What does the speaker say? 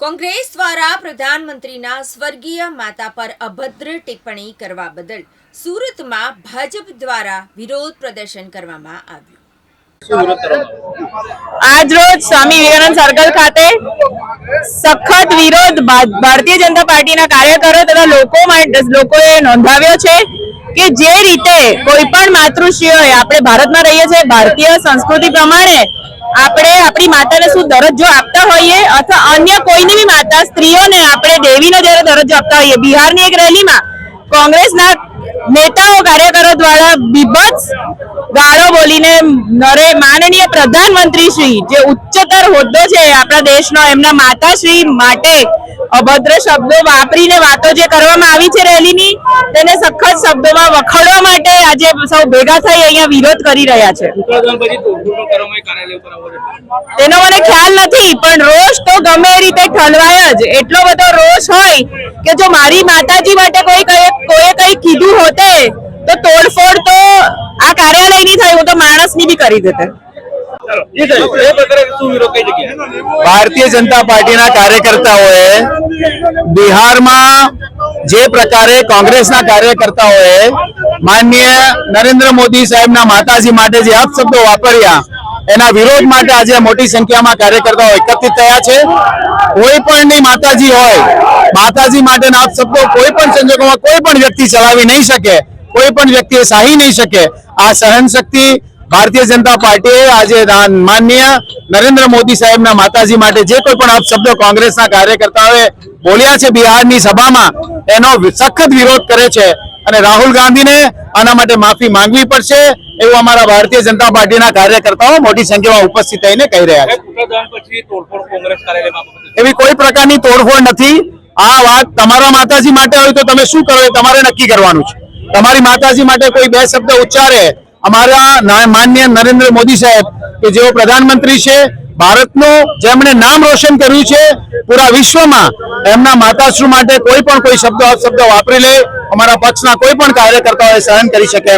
કોંગ્રેસ દ્વારા પ્રધાનમંત્રીના સ્વર્ગીય માતા પર અભદ્ર ટિપ્પણી કરવા બદલ સુરતમાં ભાજપ દ્વારા વિરોધ પ્રદર્શન કરવામાં આવ્યું. આજ સ્વામી વિવેકાનંદ સર્કલ ખાતે સખત વિરોધ ભારતીય જનતા પાર્ટીના કાર્યકરો તથા લોકો લોકોએ નોંધાવ્યો છે કે જે રીતે કોઈ પણ માતૃશ્રીઓએ આપણે ભારતમાં રહીએ છીએ, ભારતીય સંસ્કૃતિ પ્રમાણે આપણે આપણી માતાને શું દરજ્જો આપતા હોઈએ અથવા અન્ય કોઈની બી માતા સ્ત્રીઓને આપણે દેવીનો જયારે દરજ્જો આપતા હોઈએ? બિહારની એક રેલીમાં કોંગ્રેસના નેતાઓ, કાર્યકરો દ્વારા બીભત્સ ગાળો બોલીને નરે માનનીય પ્રધાનમંત્રી શ્રી જે ઉચ્ચતર હોદ્દો છે આપણા દેશનો, એમના માતાશ્રી માટે અભદ્ર શબ્દો વાપરીને વાતો જે કરવામાં આવી છે રેલીની, તેને સખત શબ્દોમાં વખોડવા માટે આજે સૌ ભેગા થઈ અહીંયા વિરોધ કરી રહ્યા છે. તેનો મને ખ્યાલ નથી, પણ રોષ તો ગમે એ રીતે ઠલવાય જ. એટલો બધો રોષ હોય કે જો મારી માતાજી માટે કોઈ કઈ કઈ કીધું હોતે, તો તોડફોડ તો કાર્યાલયની થાય, હું તો માણસની બી કરી દેતે. ભારતીય જનતા પાર્ટીના કાર્યકર્તાઓએ બિહારમાં જે પ્રકારે કોંગ્રેસના કાર્યકર્તાઓએ માનનીય નરેન્દ્ર મોદી સાહેબના માતાજી માટે જે અપશબ્દો વાપર્યા, એના વિરોધ માટે આજે મોટી સંખ્યામાં કાર્યકર્તાઓ એકત્રિત થયા છે. કોઈ પણની માતાજી હોય, માતાજી માટેના અપશબ્દો કોઈ પણ સંજોગોમાં કોઈ પણ વ્યક્તિ ચલાવી નહીં શકે. કોઈ પણ વ્યક્તિએ સાહી નહીં શકે. આ સહનશક્તિ ભારતીય જનતા પાર્ટીએ આજે માનનીય નરેન્દ્ર મોદી સાહેબના માતાજી માટે જે કોઈ પણ અપશબ્દો કોંગ્રેસના કાર્યકર્તાઓએ બોલ્યા છે બિહારની સભામાં એનો સખત વિરોધ કરે છે. અને રાહુલ ગાંધીને આના માટે માફી માંગવી પડશે એવું અમારા ભારતીય જનતા પાર્ટીના કાર્યકર્તાઓ મોટી સંખ્યામાં ઉપસ્થિત થઈને કહી રહ્યા છે. એવી કોઈ પ્રકારની તોડફોડ નથી. આ વાત તમારા માતાજી માટે હોય તો તમે શું કરો એ તમારે નક્કી કરવાનું છે. તમારી માતાજી માટે કોઈ બે શબ્દ ઉચ્ચારે, અમારા માન્ય નરેન્દ્ર મોદી સાહેબ કે જેઓ પ્રધાનમંત્રી છે, ભારતનું જેમણે નામ રોશન કર્યું છે, પૂરા વિશ્વમાં એમના માતાશ્રી માટે કોઈ પણ કોઈ શબ્દ અપશબ્દ વાપરી લે, અમારા પક્ષના કોઈ પણ કાર્યકર્તાઓએ સહન કરી શકે